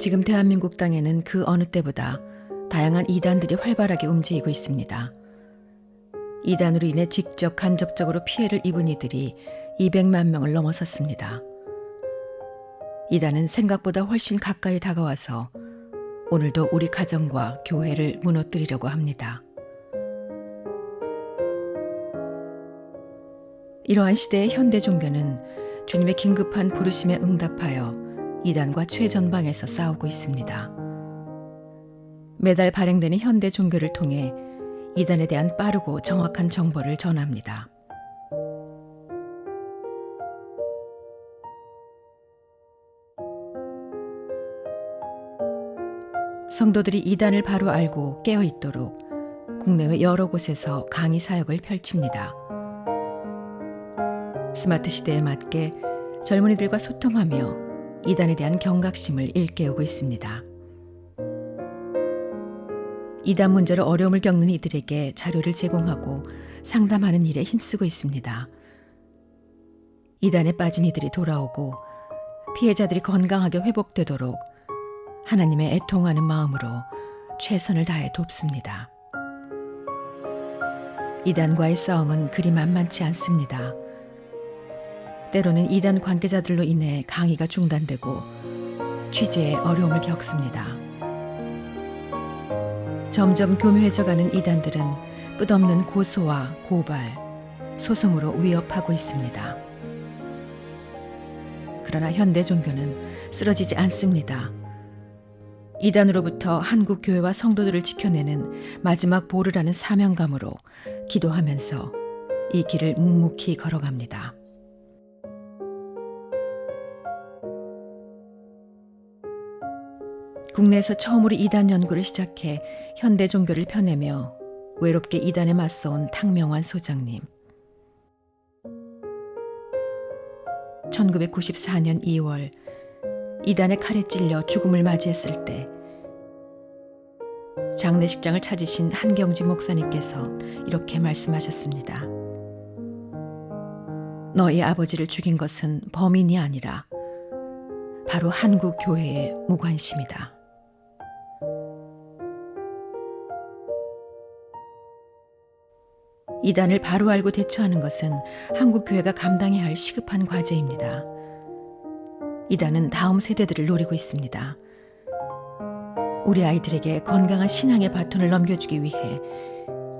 지금 대한민국 땅에는 그 어느 때보다 다양한 이단들이 활발하게 움직이고 있습니다. 이단으로 인해 직접 간접적으로 피해를 입은 이들이 200만 명을 넘어섰습니다. 이단은 생각보다 훨씬 가까이 다가와서 오늘도 우리 가정과 교회를 무너뜨리려고 합니다. 이러한 시대의 현대 종교는 주님의 긴급한 부르심에 응답하여 이단과 최전방에서 싸우고 있습니다. 매달 발행되는 현대 종교를 통해 이단에 대한 빠르고 정확한 정보를 전합니다. 성도들이 이단을 바로 알고 깨어 있도록 국내외 여러 곳에서 강의 사역을 펼칩니다. 스마트 시대에 맞게 젊은이들과 소통하며 이단에 대한 경각심을 일깨우고 있습니다. 이단 문제로 어려움을 겪는 이들에게 자료를 제공하고 상담하는 일에 힘쓰고 있습니다. 이단에 빠진 이들이 돌아오고 피해자들이 건강하게 회복되도록 하나님의 애통하는 마음으로 최선을 다해 돕습니다. 이단과의 싸움은 그리 만만치 않습니다. 때로는 이단 관계자들로 인해 강의가 중단되고 취재에 어려움을 겪습니다. 점점 교묘해져가는 이단들은 끝없는 고소와 고발, 소송으로 위협하고 있습니다. 그러나 현대 종교는 쓰러지지 않습니다. 이단으로부터 한국 교회와 성도들을 지켜내는 마지막 보루라는 사명감으로 기도하면서 이 길을 묵묵히 걸어갑니다. 국내에서 처음으로 이단 연구를 시작해 현대 종교를 펴내며 외롭게 이단에 맞서온 탕명환 소장님. 1994년 2월 이단의 칼에 찔려 죽음을 맞이했을 때 장례식장을 찾으신 한경지 목사님께서 이렇게 말씀하셨습니다. 너희 아버지를 죽인 것은 범인이 아니라 바로 한국 교회의 무관심이다. 이단을 바로 알고 대처하는 것은 한국 교회가 감당해야 할 시급한 과제입니다. 이단은 다음 세대들을 노리고 있습니다. 우리 아이들에게 건강한 신앙의 바톤을 넘겨주기 위해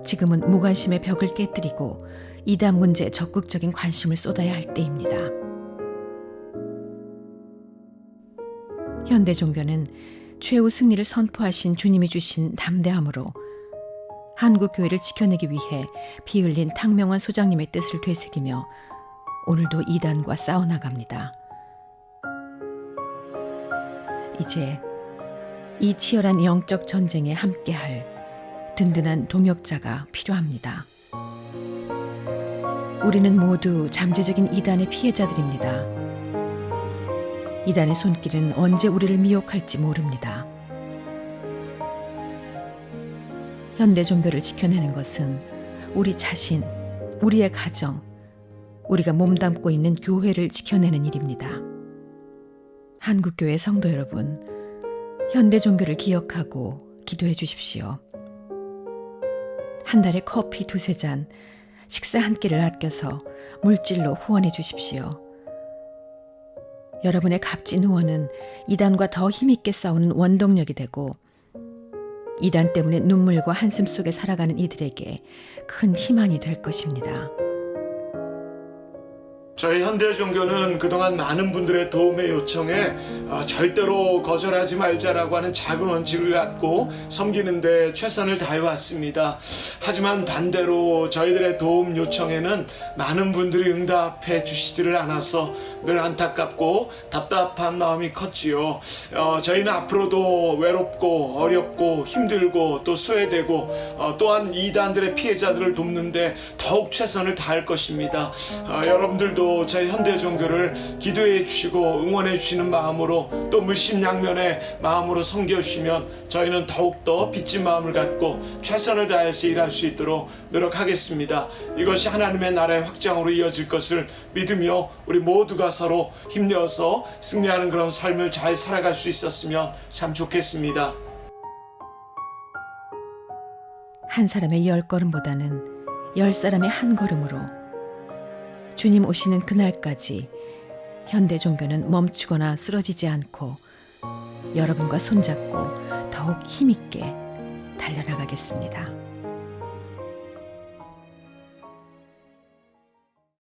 지금은 무관심의 벽을 깨뜨리고 이단 문제에 적극적인 관심을 쏟아야 할 때입니다. 현대 종교는 최후 승리를 선포하신 주님이 주신 담대함으로 한국 교회를 지켜내기 위해 피 흘린 탕명환 소장님의 뜻을 되새기며 오늘도 이단과 싸워 나갑니다. 이제 이 치열한 영적 전쟁에 함께할 든든한 동역자가 필요합니다. 우리는 모두 잠재적인 이단의 피해자들입니다. 이단의 손길은 언제 우리를 미혹할지 모릅니다. 현대 종교를 지켜내는 것은 우리 자신, 우리의 가정, 우리가 몸담고 있는 교회를 지켜내는 일입니다. 한국교회 성도 여러분, 현대 종교를 기억하고 기도해 주십시오. 한 달에 커피 두세 잔, 식사 한 끼를 아껴서 물질로 후원해 주십시오. 여러분의 값진 후원은 이단과 더 힘있게 싸우는 원동력이 되고 이단 때문에 눈물과 한숨 속에 살아가는 이들에게 큰 희망이 될 것입니다. 저희 현대 종교는 그동안 많은 분들의 도움의 요청에 어, 절대로 거절하지 말자라고 하는 작은 원칙을 갖고 섬기는데 최선을 다해왔습니다. 하지만 반대로 저희들의 도움 요청에는 많은 분들이 응답해 주시지를 않아서 늘 안타깝고 답답한 마음이 컸지요. 어, 저희는 앞으로도 외롭고 어렵고 힘들고 또 소외되고 어, 또한 이단들의 피해자들을 돕는데 더욱 최선을 다할 것입니다. 어, 여러분들도 오늘도 저희 현대 종교를 기도해 주시고 응원해 주시는 마음으로 또 물심양면의 마음으로 섬겨 주시면 저희는 더욱더 빚진 마음을 갖고 최선을 다해서 일할 수 있도록 노력하겠습니다. 이것이 하나님의 나라의 확장으로 이어질 것을 믿으며 우리 모두가 서로 힘내어서 승리하는 그런 삶을 잘 살아갈 수 있었으면 참 좋겠습니다. 한 사람의 열 걸음보다는 열 사람의 한 걸음으로 주님 오시는 그날까지 현대 종교는 멈추거나 쓰러지지 않고 여러분과 손잡고 더욱 힘있게 달려나가겠습니다.